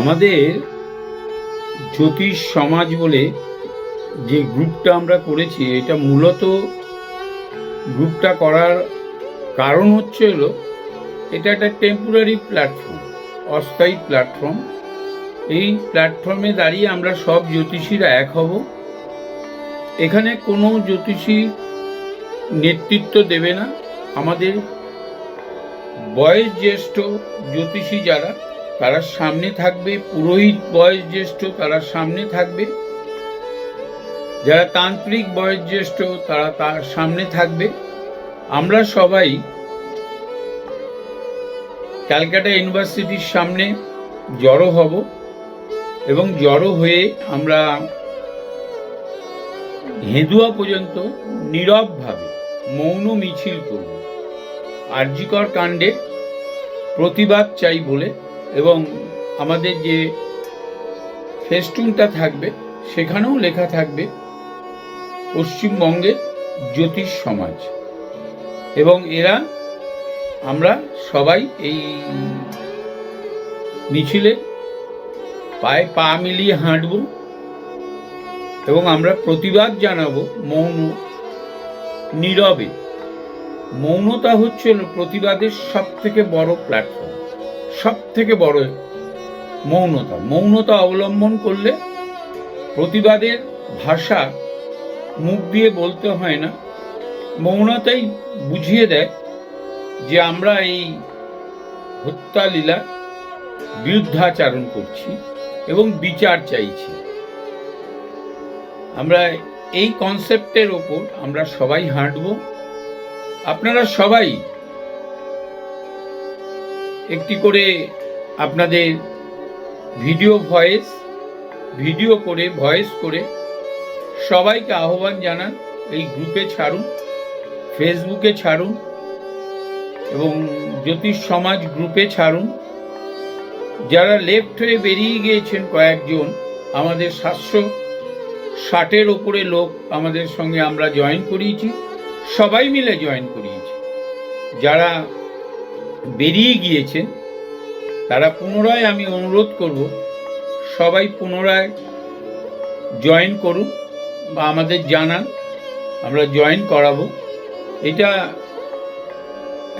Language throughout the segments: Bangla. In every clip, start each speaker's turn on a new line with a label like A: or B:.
A: আমাদের জ্যোতিষ সমাজ বলে যে গ্রুপটা আমরা করেছি, এটা মূলত গ্রুপটা করার কারণ হচ্ছে হলো, এটা একটা টেম্পোরারি প্ল্যাটফর্ম অস্থায়ী প্ল্যাটফর্ম এই প্ল্যাটফর্মে দাঁড়িয়ে আমরা সব জ্যোতিষীরা এক হব। এখানে কোনো জ্যোতিষী নেতৃত্ব দেবে না। আমাদের বয়োজ্যেষ্ঠ জ্যোতিষী যারা তারা সামনে থাকবে, পুরোহিত বয়স জ্যেষ্ঠ তারা সামনে থাকবে। যারা তান্ত্রিক বয়স জ্যেষ্ঠ তারা তার সামনে থাকবে। আমরা সবাই ক্যালকাটা ইউনিভার্সিটির সামনে জড়ো হব এবং জড়ো হয়ে আমরা হেদুয়া পর্যন্ত নীরবভাবে মৌন মিছিল করব। আরজিকর কাণ্ডে প্রতিবাদ চাই বলে এবং আমাদের যে ফেস্টুনটা থাকবে, সেখানেও লেখা থাকবে, পশ্চিমবঙ্গের জ্যোতিষ সমাজ। এবং এরা, আমরা সবাই এই মিছিলে পায়ে পা মিলিয়ে হাঁটব এবং আমরা প্রতিবাদ জানাব মৌন, নীরবে। মৌনতা হচ্ছে প্রতিবাদের সব থেকে বড় প্ল্যাটফর্ম সব থেকে বড় মৌনতা। মৌনতা অবলম্বন করলে প্রতিবাদের ভাষা মুখ দিয়ে বলতে হয় না। মৌনতাই বুঝিয়ে দেয় যে আমরা এই হত্যা লীলা বিরুদ্ধাচারণ করছি এবং বিচার চাইছি। আমরা এই কনসেপ্টের ওপর আমরা সবাই হাঁটব। আপনারা সবাই একটি করে আপনাদের ভিডিও ভয়েস ভিডিও করে ভয়েস করে সবাইকে আহ্বান জানান, এই গ্রুপে ছাড়ুন ফেসবুকে ছাড়ুন এবং জ্যোতিষ সমাজ গ্রুপে ছাড়ুন। যারা লেফট হয়ে বেরিয়ে গিয়েছেন কয়েকজন, আমাদের সাতশো ষাটের ওপরে লোক আমাদের সঙ্গে আমরা জয়েন করিয়েছি। সবাই মিলে জয়েন করিয়েছি। যারা বেরিয়ে গিয়েছেন তারা পুনরায় আমি অনুরোধ করব, সবাই পুনরায় জয়েন করুন বা আমাদের জানান, আমরা জয়েন করাবো। এটা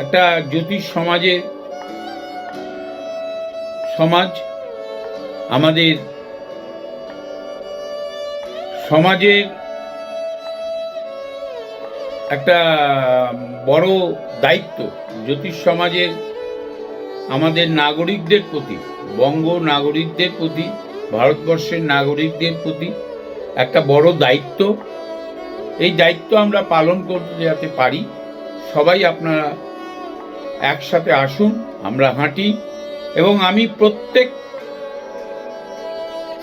A: একটা জ্যোতিষ সমাজের সমাজ, আমাদের সমাজের একটা বড় দায়িত্ব জ্যোতিষ সমাজের, আমাদের নাগরিকদের প্রতি, বঙ্গ নাগরিকদের প্রতি, ভারতবর্ষের নাগরিকদের প্রতি একটা বড় দায়িত্ব। এই দায়িত্ব আমরা পালন করতে যাতে পারি, সবাই আপনারা একসাথে আসুন, আমরা হাঁটি এবং আমি প্রত্যেক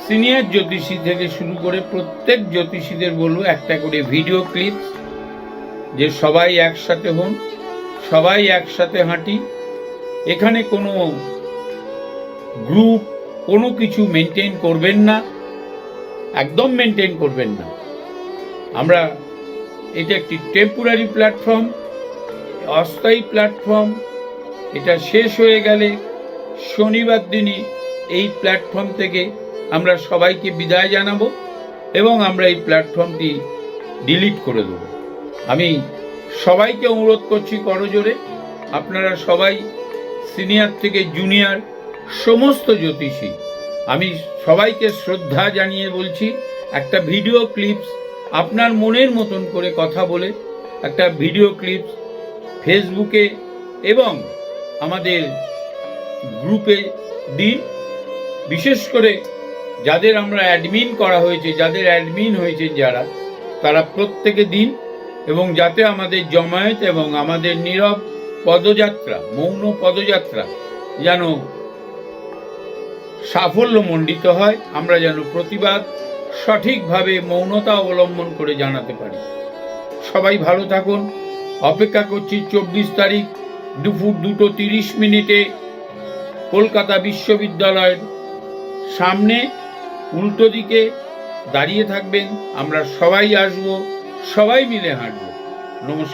A: সিনিয়র জ্যোতিষী থেকে শুরু করে প্রত্যেক জ্যোতিষীদের বলব, একটা করে ভিডিও ক্লিপ যে সবাই একসাথে হন, সবাই একসাথে হাঁটি। এখানে কোনো গ্রুপ, কোনো কিছু মেনটেন করবেন না, একদম মেনটেন করবেন না। আমরা, এটা একটি টেম্পোরারি প্ল্যাটফর্ম অস্থায়ী প্ল্যাটফর্ম এটা শেষ হয়ে গেলে শনিবার দিনই এই প্ল্যাটফর্ম থেকে আমরা সবাইকে বিদায় জানাব এবং আমরা এই প্ল্যাটফর্মটি ডিলিট করে দেবো। আমি সবাইকে অনুরোধ করছি করজোরে আপনারা সবাই সিনিয়র থেকে জুনিয়র, সমস্ত জ্যোতিষী, আমি সবাইকে শ্রদ্ধা জানিয়ে বলছি, একটা ভিডিও ক্লিপস আপনার মনের মতন করে কথা বলে, একটা ভিডিও ক্লিপস ফেসবুকে এবং আমাদের গ্রুপে দিন। বিশেষ করে যাদের আমরা অ্যাডমিন করা হয়েছে, যাদের অ্যাডমিন হয়েছে যারা, তারা প্রত্যেকে দিন এবং যাতে আমাদের জমায়েত এবং আমাদের নীরব পদযাত্রা, মৌন পদযাত্রা যেন সাফল্যমণ্ডিত হয়, আমরা যেন প্রতিবাদ সঠিকভাবে মৌনতা অবলম্বন করে জানাতে পারি। সবাই ভালো থাকুন। অপেক্ষা করছি চব্বিশ তারিখ দুপুর দুটো তিরিশ মিনিটে কলকাতা বিশ্ববিদ্যালয়ের সামনে। উল্টো দিকে দাঁড়িয়ে থাকবেন। আমরা সবাই আসব। সবাই মিলে হাঁটব। নমস্কার।